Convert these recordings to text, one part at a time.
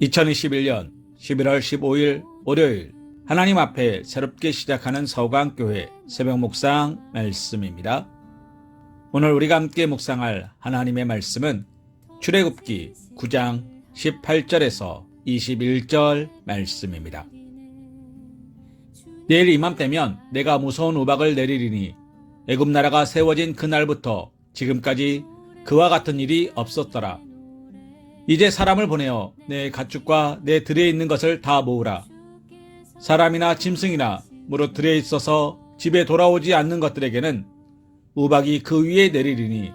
2021년 11월 15일 월요일 하나님 앞에 새롭게 시작하는 서강교회 새벽 묵상 말씀입니다. 오늘 우리가 함께 묵상할 하나님의 말씀은 출애굽기 9장 18절에서 21절 말씀입니다. 내일 이맘때면 내가 무서운 우박을 내리리니 애굽 나라가 세워진 그날부터 지금까지 그와 같은 일이 없었더라. 이제 사람을 보내어 내 가축과 내 들에 있는 것을 다 모으라. 사람이나 짐승이나 무릇 들에 있어서 집에 돌아오지 않는 것들에게는 우박이 그 위에 내리리니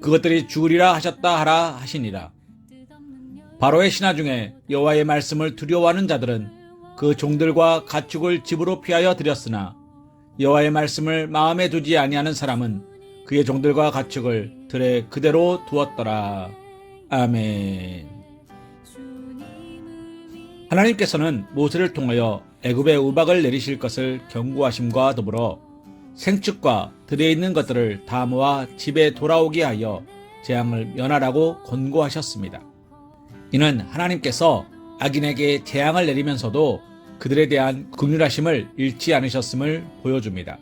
그것들이 죽으리라 하셨다 하라 하시니라. 바로의 신하 중에 여호와의 말씀을 두려워하는 자들은 그 종들과 가축을 집으로 피하여 들였으나 여호와의 말씀을 마음에 두지 아니하는 사람은 그의 종들과 가축을 들에 그대로 두었더라. 아멘. 하나님께서는 모세를 통하여 애굽의 우박을 내리실 것을 경고하심과 더불어 생축과 들에 있는 것들을 다 모아 집에 돌아오게 하여 재앙을 면하라고 권고하셨습니다. 이는 하나님께서 악인에게 재앙을 내리면서도 그들에 대한 긍휼하심을 잃지 않으셨음을 보여줍니다.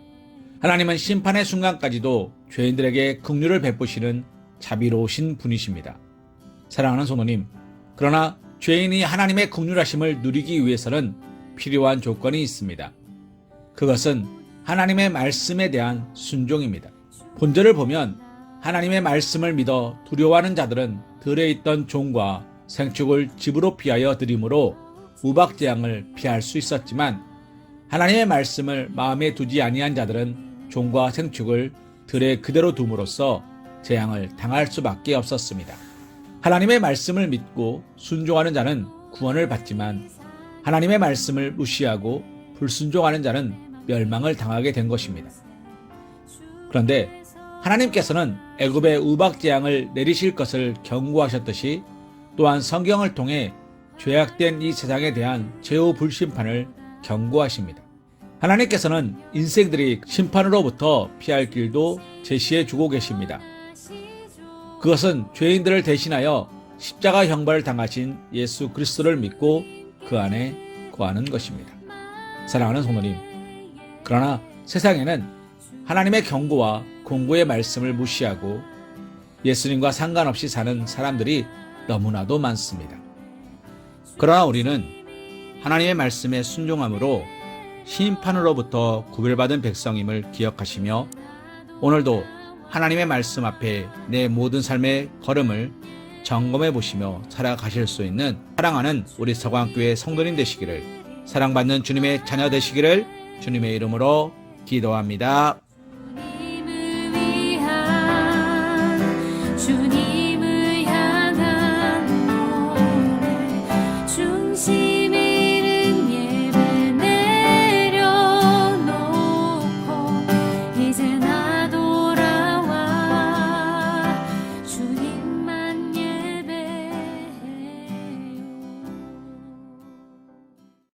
하나님은 심판의 순간까지도 죄인들에게 긍휼을 베푸시는 자비로우신 분이십니다. 사랑하는 성도님, 그러나 죄인이 하나님의 긍휼하심을 누리기 위해서는 필요한 조건이 있습니다. 그것은 하나님의 말씀에 대한 순종입니다. 본절을 보면 하나님의 말씀을 믿어 두려워하는 자들은 들에 있던 종과 생축을 집으로 피하여 드림으로 우박 재앙을 피할 수 있었지만 하나님의 말씀을 마음에 두지 아니한 자들은 종과 생축을 들에 그대로 둠으로써 재앙을 당할 수밖에 없었습니다. 하나님의 말씀을 믿고 순종하는 자는 구원을 받지만 하나님의 말씀을 무시하고 불순종하는 자는 멸망을 당하게 된 것입니다. 그런데 하나님께서는 애굽의 우박 재앙을 내리실 것을 경고하셨듯이 또한 성경을 통해 죄악된 이 세상에 대한 제후 불심판을 경고하십니다. 하나님께서는 인생들이 심판으로부터 피할 길도 제시해 주고 계십니다. 그것은 죄인들을 대신하여 십자가 형벌을 당하신 예수 그리스도를 믿고 그 안에 거하는 것입니다. 사랑하는 성도님, 그러나 세상에는 하나님의 경고와 공고의 말씀을 무시하고 예수님과 상관없이 사는 사람들이 너무나도 많습니다. 그러나 우리는 하나님의 말씀에 순종함으로 심판으로부터 구별받은 백성임을 기억하시며 오늘도 하나님의 말씀 앞에 내 모든 삶의 걸음을 점검해 보시며 살아가실 수 있는 사랑하는 우리 서광교회 성도님 되시기를 사랑받는 주님의 자녀 되시기를 주님의 이름으로 기도합니다.